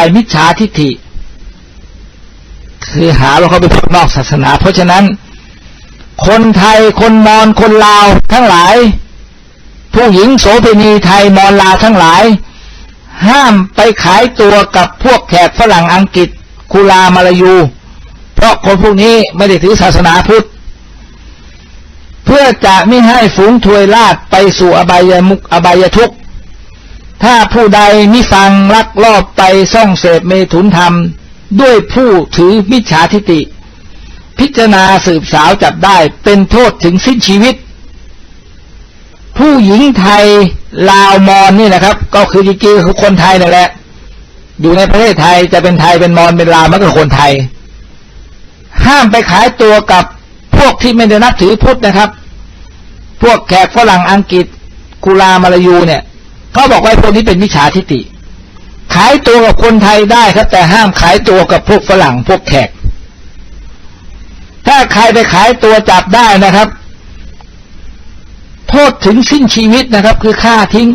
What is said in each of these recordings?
ายมิจฉาทิฏฐิ คือหาว่าเขาเป็นพวกนอกศาสนา เพราะฉะนั้น คนไทยคนมอญคนลาวทั้งหลาย ผู้หญิงโสเภณีไทยมอญลาวทั้งหลาย ห้ามไปขายตัวกับพวกแขกฝรั่งอังกฤษกุลามาลายู เพราะคนพวกนี้ไม่ได้ถือศาสนาพุทธเพื่อจะไม่ให้ฝูงทวยลาดไปสู่อบายมุกอบายทุกข์ ถ้าผู้ใดมิฟังลักลอบไปซ่องเสพเมถุนธรรม ด้วยผู้ถือมิจฉาทิฏฐิพิจารณาสืบสาวจับได้เป็นโทษถึงสิ้นชีวิต ผู้หญิงไทยลาวมอญนี่นะครับ ก็คือจริงๆคือคนไทยนั่นแหละ อยู่ในประเทศไทยจะเป็นไทยเป็นมอญเป็นลาวมันก็คนไทย ห้ามไปขายตัวกับพวกที่ไม่ได้นับถือพุทธนะครับ พวกแขกฝรั่งอังกฤษกุลามาลายูเนี่ย เขาบอกว่าพวกนี้เป็นมิจฉาทิฏฐิขายตัวกับคนไทยได้ครับ แต่ห้ามขายตัวกับพวกฝรั่งพวกแขก ถ้าใครไปขายตัวจับได้นะครับ โทษถึงสิ้นชีวิตนะครับ คือฆ่าทิ้ง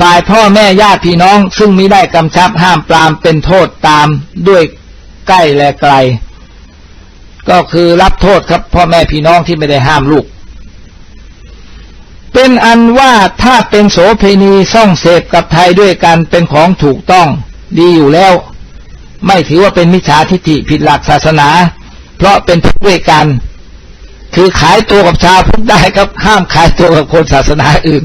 ฝ่ายพ่อแม่ญาติพี่น้อง ซึ่งมิได้กำชับห้ามปรามเป็นโทษตามด้วยใกล้และไกล ก็คือรับโทษครับ พ่อแม่พี่น้องที่ไม่ได้ห้ามลูก เป็นอันว่าถ้าเป็นโสเพณีซ่องเสพกับไทยด้วยกันเป็นของถูกต้องดีอยู่แล้ว ไม่ถือว่าเป็นมิจฉาทิฏฐิผิดหลักศาสนา เพราะเป็นพุทธด้วยกัน คือขายตัวกับชาวพุทธได้ครับห้ามขายตัวกับคนศาสนาอื่น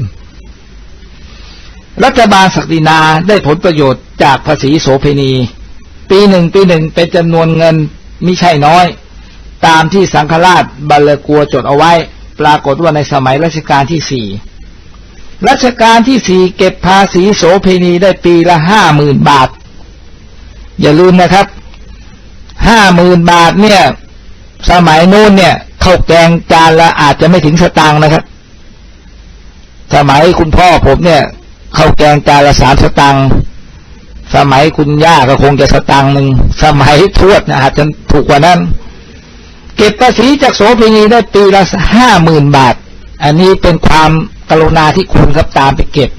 รัฐบาลศักดินาได้ผลประโยชน์จากภาษีโสเพณี ปีหนึ่งปีหนึ่งเป็นจำนวนเงินมิใช่น้อย ตามที่สังฆราชบัลลกัวจดเอาไว้ ปรากฏว่าในสมัยรัชกาลที่สี่รัชกาลที่สี่เก็บภาษีโสเพณีได้ปีละห้าหมื่นบาท อย่าลืมนะครับห้าหมื่นบาทเนี่ย สมัยนู้นเนี่ยข้าวแกงจานละอาจจะไม่ถึงสตางค์นะครับ สมัยคุณพ่อผมเนี่ยข้าวแกงจานละสามสตางค์สมัยคุณย่าก็คงจะสตางค์หนึ่งสมัยทวดนะอาจจะถูกกว่านั้น เก็บภาษีจากโสเภณีได้ปีละห้าหมื่นบาท อันนี้เป็นความกรุณาที่คุณครับตามไปเก็บ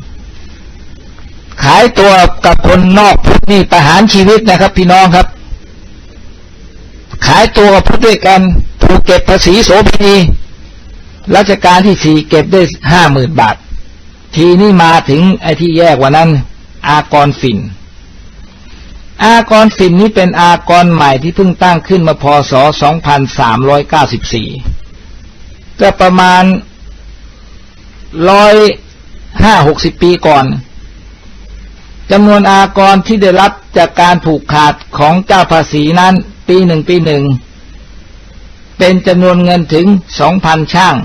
ขายตัวกับคนนอกพุทธนี่ประหารชีวิตนะครับ พี่น้องครับ ขายตัวกับพุทธด้วยกันถูกเก็บภาษีโสเภณีรัชกาลที่สี่เก็บได้ห้าหมื่นบาท ทีนี้มาถึงไอ้ที่แย่กว่านั้น อากรฝิ่น อากรฝิ่นนี้เป็นอากรใหม่ที่เพิ่งตั้งขึ้นมาพศ 2394 ก็ประมาณร้อยห้าหกสิบปีก่อนจำนวนอากรที่ได้รับจากการผูกขาดของเจ้าภาษีนั้น ปีหนึ่งปีหนึ่ง เป็นจำนวนเงินถึงสองพันช่าง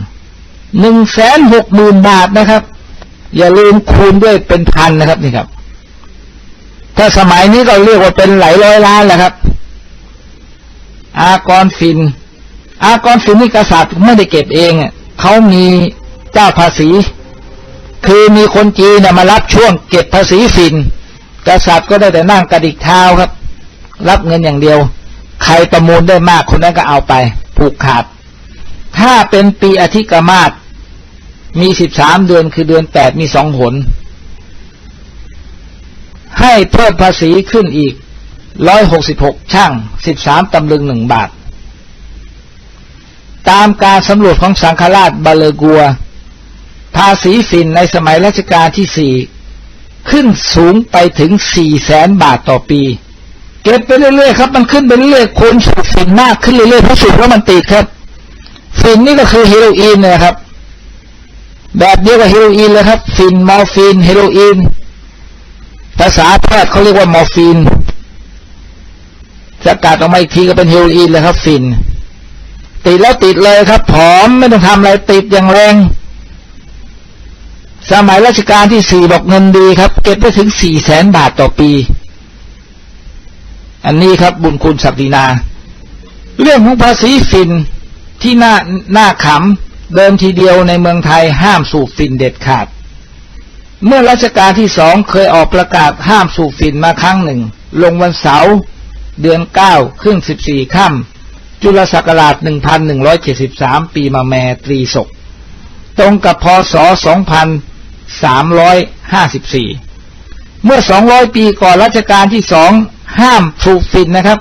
หนึ่งแสนหกหมื่นบาทนะครับ อย่าลืมคูณด้วยเป็นพันนะครับนี่ครับ ถ้าสมัยนี้ก็เรียกว่าเป็นหลายร้อยล้านแหละครับ อากรฟิน อากรฟินนี่กษัตริย์ไม่ได้เก็บเองเขามีเจ้าภาษี คือมีคนจีนมารับช่วงเก็บภาษีฟิน กษัตริย์ก็ได้แต่นั่งกระดิกเท้าครับ รับเงินอย่างเดียว ใครประมูลได้มากคนนั้นก็เอาไป ผูกขาด ถ้าเป็นปีอธิกรมาศมีสิบสามเดือนคือเดือนแปดมีสองหน ให้เพิ่มภาษีขึ้นอีกร้อยหกสิบหกช่างสิบสามตำลึงหนึ่งบาท ตามการสำรวจของสังฆราชบาเลกัว ภาษีฝิ่นในสมัยรัชกาลที่สี่ขึ้นสูงไปถึงสี่แสนบาทต่อปี เก็บไปเรื่อยๆครับ มันขึ้นไปเรื่อยๆคนสูบฝิ่นมากขึ้นเรื่อยๆเพราะสูบแล้วมันติดครับฝิ่นนี่ก็คือเฮโรอีนนะครับ แบบเดียวกับเฮโรอีนเลยครับฝิ่นมอร์ฟีนเฮโรอีน ภาษาแพทย์เขาเรียกว่ามอร์ฟีนสกัดออกมาอีกทีก็เป็นเฮโรอีนเลยครับฟิน ติดแล้วติดเลยครับผอมไม่ต้องทำอะไรติดอย่างแรง สมัยรัชกาลที่สี่บอกเงินดีครับ เก็บไปถึงสี่แสนบาทต่อปี อันนี้ครับบุญคุณศักดินา เรื่องของภาษีฟินที่น่าน่าขำเดิมทีเดียวในเมืองไทยห้ามสูบฟินเด็ดขาด เมื่อรัชกาลที่สองเคยออกประกาศห้ามสูบฝิ่นมาครั้งหนึ่ง ลงวันเสาร์เดือนเก้าขึ้นสิบสี่ค่ำจุลศักราชหนึ่งพันหนึ่งร้อยเจ็ดสิบสามปีมาแมตรีศก ตรงกับพศสองพันสามร้อยห้าสิบสี่เมื่อสองร้อยปีก่อนรัชกาลที่สองห้ามสูบฝิ่นนะครับ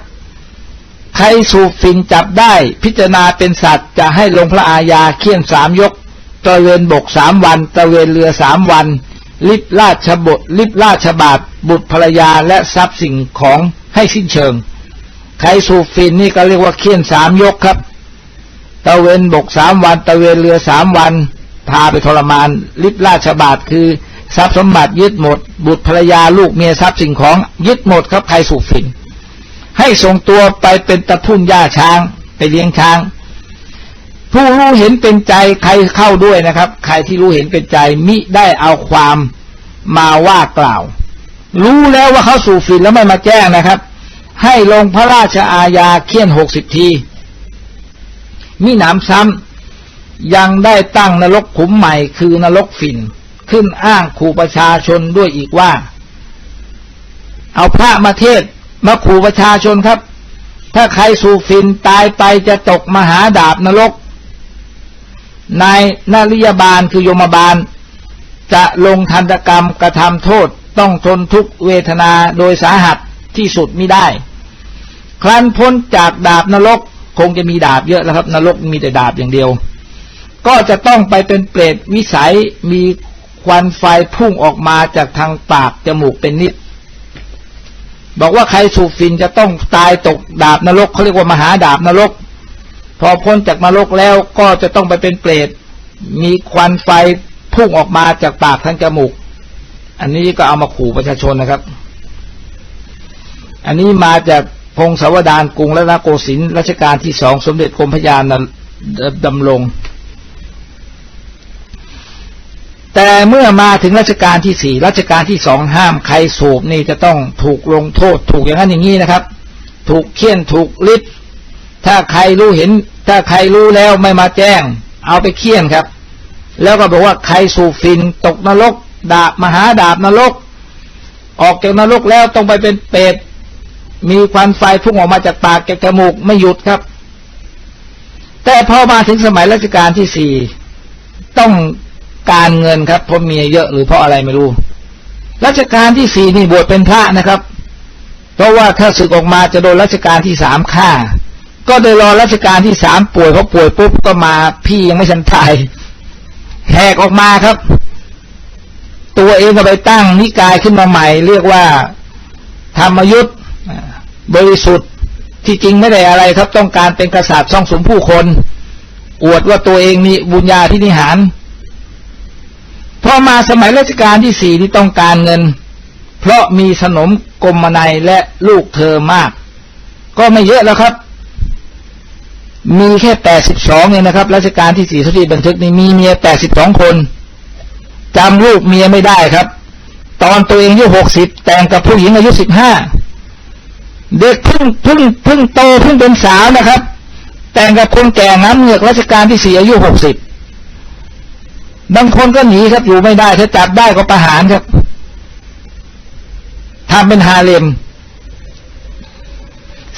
ใครสูบฝิ่นจับได้พิจารณาเป็นสัตว์จะให้ลงพระอาญาเคี่ยนสามยกตระเวนบกสามวันตระเวนเรือสามวัน ลิบราชบทลิบราชบาทบุตรภรรยาและทรัพย์สิ่งของให้สิ้นเชิง ใครสูบฝิ่นนี่ก็เรียกว่าเคี่ยนสามยกครับ ตะเวนบกสามวันตะเวนเรือสามวัน พาไปทรมาน ลิบราชบาทคือ ทรัพย์สมบัติยึดหมด บุตรภรรยาลูกเมียทรัพย์สิ่งของยึดหมดครับใครสูบฝิ่นให้ส่งตัวไปเป็นตะพุ่นหญ้าช้าง ไปเลี้ยงช้าง ผู้รู้เห็นเป็นใจใครเข้าด้วยนะครับ ใครที่รู้เห็นเป็นใจมิได้เอาความมาว่ากล่าว รู้แล้วว่าเขาสูบฝิ่นแล้วไม่มาแจ้งนะครับ ให้ลงพระราชอาญาเคี่ยนหกสิบทีมิหนำซ้ำยังได้ตั้งนรกขุมใหม่คือนรกฝิ่น ขึ้นอ้างขู่ประชาชนด้วยอีกว่า เอาพระมาเทศมาขู่ประชาชนครับ ถ้าใครสูบฝิ่นตายไปจะตกมหาดาบนรก นายนาริยบาลคือโยมบาล จะลงทันตกรรมกระทำโทษต้องทนทุกเวทนาโดยสาหัสที่สุดไม่ได้ ครั้นพ้นจากดาบนรกคงจะมีดาบเยอะแล้วครับนรกมีแต่ดาบอย่างเดียว ก็จะต้องไปเป็นเปรตวิสัยมีควันไฟพุ่งออกมาจากทางปากจมูกเป็นนิด บอกว่าใครสูบฟินจะต้องตายตกดาบนรกเขาเรียกว่ามหาดาบนรก พอพ้นจากนรกแล้วก็จะต้องไปเป็นเปรตมีควันไฟพุ่งออกมาจากปากทางจมูก อันนี้ก็เอามาขู่ประชาชนนะครับ อันนี้มาจากพงศาวดารกรุงรัตนโกสินทร์รัชกาลที่สองสมเด็จกรมพยาณดำรงแต่เมื่อมาถึงรัชกาลที่สี่รัชกาลที่สองห้ามใครสูบนี่จะต้องถูกลงโทษถูกอย่างนั้นอย่างนี้นะครับ ถูกเคี่ยนถูกลิบ ถ้าใครรู้เห็น ถ้าใครรู้แล้วไม่มาแจ้ง เอาไปเคี่ยนครับ แล้วก็บอกว่าใครสูบฟินตกนรก ดาบมหาดาบนรก ออกจากนรกแล้วต้องไปเป็นเปรตมีควันไฟพุ่งออกมาจากปากจากจมูกไม่หยุดครับ แต่พอมาถึงสมัยรัชกาลที่สี่ต้องการเงินครับเพราะเมียเยอะหรือเพราะอะไรไม่รู้รัชกาลที่สี่นี่บวชเป็นพระนะครับ เพราะว่าถ้าศึกออกมาจะโดนรัชกาลที่สามฆ่า ก็เลยรอรัชกาลที่สามป่วยเขาป่วยปุ๊บก็มาพี่ยังไม่ชันตายแหกออกมาครับ ตัวเองก็ไปตั้งนิกายขึ้นมาใหม่ เรียกว่า ธรรมยุทธบริสุทธิ์ที่จริงไม่ได้อะไรครับ ต้องการเป็นกษัตริย์ช่องสมผู้คน อวดว่าตัวเองมีบุญญาที่นิหารพอมาสมัยรัชกาลที่สี่ที่ต้องการเงิน เพราะมีสนมกรมนายและลูกเธอมาก ก็ไม่เยอะแล้วครับ มีแค่แปดสิบสองเองนะครับรัชกาลที่สี่ที่บันทึกนี้มีเมียแปดสิบสองคนจำลูกเมียไม่ได้ครับ ตอนตัวเองอายุหกสิบแต่งกับผู้หญิงอายุสิบห้าเด็กเพิ่งเพิ่งเพิ่งโตเพิ่งเป็นสาวนะครับ แต่งกับคนแก่น้ำเหงือกรัชกาลที่สี่อายุหกสิบบางคนก็หนีครับอยู่ไม่ได้ถ้าจับได้ก็ประหารครับทำเป็นฮาเลม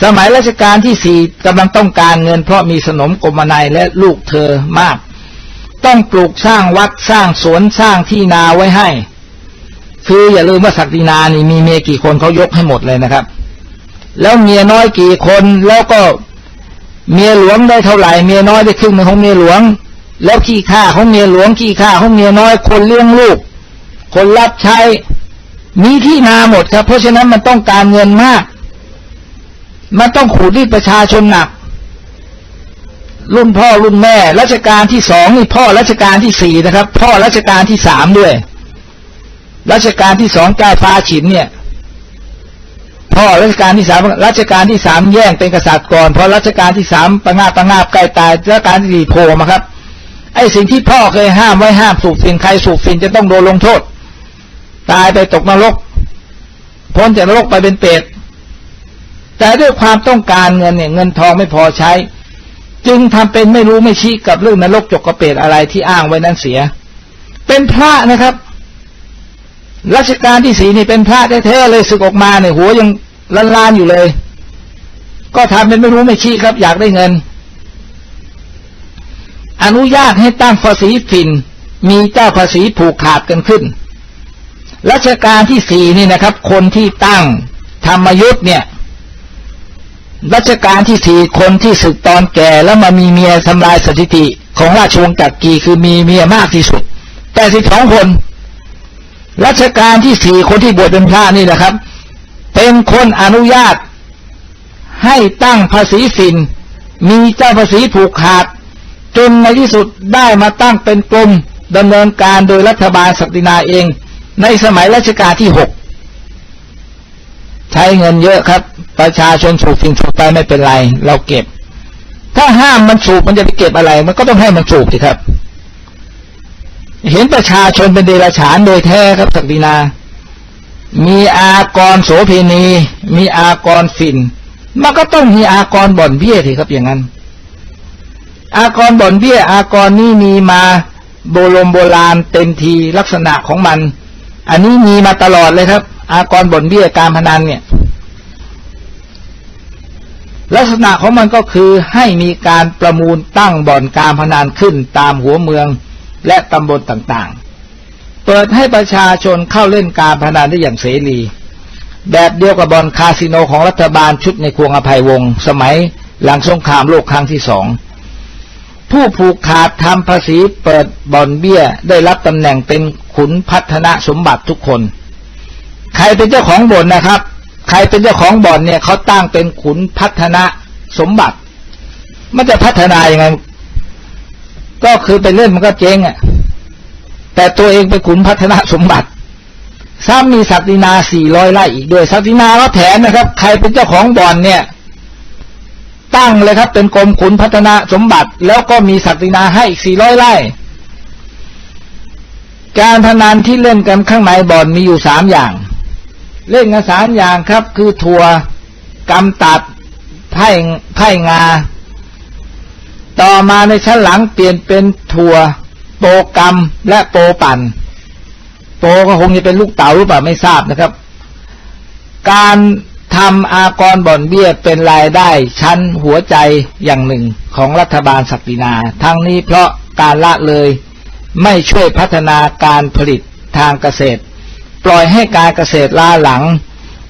สมัยรัชกาลที่สี่กำลังต้องการเงินเพราะมีสนมกรมนายและลูกเธอมาก ต้องปลูกสร้างวัดสร้างสวนสร้างที่นาไว้ให้ คืออย่าลืมว่าศักดินานี่มีเมียกี่คนเขายกให้หมดเลยนะครับ แล้วเมียน้อยกี่คนแล้วก็เมียหลวงได้เท่าไหร่เมียน้อยได้ครึ่งหนึ่งของเมียหลวง แล้วขี้ข้าของเมียหลวงขี้ข้าของเมียน้อยคนเลี้ยงลูก คนรับใช้มีที่นาหมดครับ เพราะฉะนั้นมันต้องการเงินมาก มันต้องขูดรีดประชาชนหนัก รุ่นพ่อรุ่นแม่รัชกาลที่สองนี่พ่อรัชกาลที่สี่นะครับ พ่อรัชกาลที่สามด้วยรัชกาลที่สองเจ้าฟ้าฉินเนี่ยพ่อรัชกาลที่สามรัชกาลที่สามแย่งเป็นกษัตริย์ก่อนพอรัชกาลที่สามประงาบประงาบใกล้ตายรัชกาลที่สี่โผล่มาครับ ไอ้สิ่งที่พ่อเคยห้ามไว้ห้ามสูบฟินใครสูบฟินจะต้องโดนลงโทษ ตายไปตกนรกพ้นจากนรกไปเป็นเปรต แต่ด้วยความต้องการเงินเนี่ยเงินทองไม่พอใช้ จึงทำเป็นไม่รู้ไม่ชี้กับเรื่องนรกจกกระเปรตอะไรที่อ้างไว้นั้นเสีย เป็นพระนะครับรัชกาลที่สี่นี่เป็นพระแท้ๆเลยสึกออกมาเนี่ยหัวยังล้านลานอยู่เลย ก็ทำเป็นไม่รู้ไม่ชี้ครับ อยากได้เงิน อนุญาตให้ตั้งภาษีฝิ่น มีเจ้าภาษีผูกขาดกันขึ้นรัชกาลที่สี่นี่นะครับ คนที่ตั้งธรรมยุทธ์เนี่ย รัชกาลที่สี่คนที่ศึกตอนแก่แล้วมามีเมียทำลายสถิติของราชวงศ์จักรีคือมีเมียมากที่สุดแต่สิบสองคนรัชกาลที่สี่คนที่บวชเป็นพระนี่แหละครับ เป็นคนอนุญาต ให้ตั้งภาษีสิน มีเจ้าภาษีผูกขาด จนในที่สุดได้มาตั้งเป็นกรมดำเนินการโดยรัฐบาลศักดินาเอง ในสมัยรัชกาลที่หก ช้เงินเยอะครับ ประชาชนสูบสิ่งสูบไปไม่เป็นไร เราเก็บ ถ้าห้ามมันสูบมันจะไปเก็บอะไร มันก็ต้องให้มันสูบสิครับ เห็นประชาชนเป็นเดรัจฉานโดยแท้ครับศักดินา มีอากรโสเพณี มีอากรฝิ่น มันก็ต้องมีอากรบ่อนเบี้ยสิครับอย่างนั้น อากรบ่อนเบี้ย อากรนี่มีมาโบรมโบราณเต็มทีลักษณะของมัน อันนี้มีมาตลอดเลยครับ อากรบ่อนเบี้ยการพนันเนี่ย ลักษณะของมันก็คือให้มีการประมูลตั้งบ่อนการพนันขึ้นตามหัวเมืองและตำบลต่างๆ เปิดให้ประชาชนเข้าเล่นการพนันได้อย่างเสรี แบบเดียวกับบ่อนคาสิโนของรัฐบาลชุดในควงอภัยวงศ์สมัยหลังสงครามโลกครั้งที่สองผู้ผูกขาดทำภาษีเปิดบ่อนเบี้ยได้รับตำแหน่งเป็นขุนพัฒนาสมบัติทุกคน ใครเป็นเจ้าของบ่อนนะครับ ใครเป็นเจ้าของบ่อนเนี่ยเขาตั้งเป็นขุนพัฒนาสมบัติ มันจะพัฒนายังไง ก็คือไปเล่นมันก็เจ๊งอะ แต่ตัวเองเป็นขุนพัฒนาสมบัติซ้ำมีศักดินาสี่ร้อยไร่อีกด้วยศักดินาก็แถมนะครับ ใครเป็นเจ้าของบ่อนเนี่ย ตั้งเลยครับ เป็นกรมขุนพัฒนาสมบัติ แล้วก็มีศักดินาให้อีกสี่ร้อยไร่ การพนันที่เล่นกันข้างในบ่อนมีอยู่สามอย่าง เล่นกันสามอย่างครับ คือทัวร์กำตัดไพ่ไพ่งา ต่อมาในชั้นหลังเปลี่ยนเป็นทัวร์โปรกรรมและโปรปั่น โปรก็คงจะเป็นลูกเต๋าหรือเปล่าไม่ทราบนะครับ การทำอากรบ่อนเบี้ยเป็นรายได้ชั้นหัวใจอย่างหนึ่งของรัฐบาลศักดินา ทั้งนี้เพราะการละเลยไม่ช่วยพัฒนาการผลิตทางเกษตร ปล่อยให้การเกษตรล้าหลัง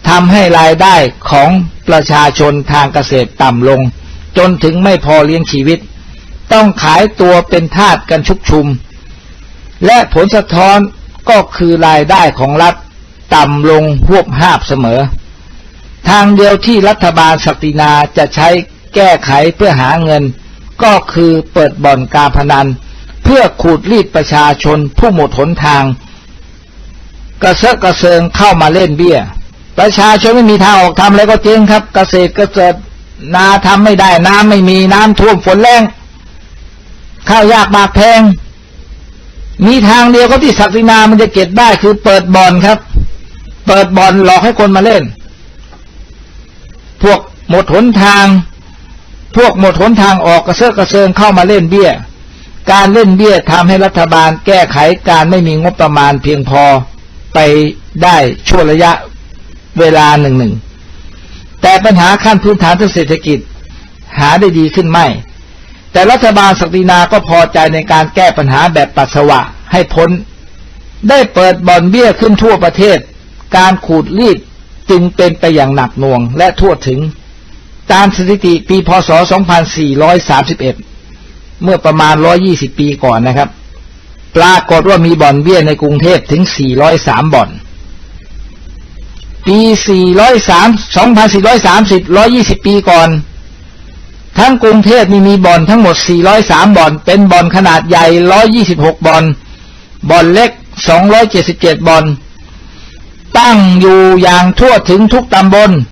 ทำให้รายได้ของประชาชนทางเกษตรต่ำลง จนถึงไม่พอเลี้ยงชีวิต ต้องขายตัวเป็นทาสกันชุกชุม และผลสะท้อนก็คือรายได้ของรัฐต่ำลงหวบหาบเสมอ ทางเดียวที่รัฐบาลศักดินาจะใช้แก้ไขเพื่อหาเงิน ก็คือเปิดบ่อนการพนัน เพื่อขูดรีดประชาชนผู้หมดหนทาง กระเซาะกระเซิงเข้ามาเล่นเบี้ย ประชาชนไม่มีทางออกทำอะไรก็เจ๊งครับ เกษตรเกษตรนาทำไม่ได้น้ำไม่มีน้ำท่วมฝนแรงข้าวยากมากแพง มีทางเดียวก็ที่ศักดินามันจะเก็บได้คือเปิดบ่อนครับ เปิดบ่อนหลอกให้คนมาเล่น พวกหมดหนทาง พวกหมดหนทางออกกระเซาะกระเซิงเข้ามาเล่นเบี้ย การเล่นเบี้ยทำให้รัฐบาลแก้ไขการไม่มีงบประมาณเพียงพอ ไปได้ช่วงระยะเวลาหนึ่งหนึ่งแต่ปัญหาขั้นพื้นฐานทางเศรษฐกิจหาได้ดีขึ้นไม่ แต่รัฐบาลศักดินาก็พอใจในการแก้ปัญหาแบบปัสสาวะให้พ้น ได้เปิดบ่อนเบี้ยขึ้นทั่วประเทศ การขูดรีดจึงเป็นไปอย่างหนักหน่วงและทั่วถึง ตามสถิติปีพศ 2431 เมื่อประมาณ 120 ปีก่อนนะครับ ปรากฏว่ามีบ่อนเบี้ยในกรุงเทพถึง 403 บ่อน ปี 403 2430 120 ปีก่อน ทั้งกรุงเทพมีมีบ่อนทั้งหมด 403 บ่อน เป็นบ่อนขนาดใหญ่ 126 บ่อน บ่อนเล็ก 277 บ่อน ตั้งอยู่อย่างทั่วถึงทุกตำบล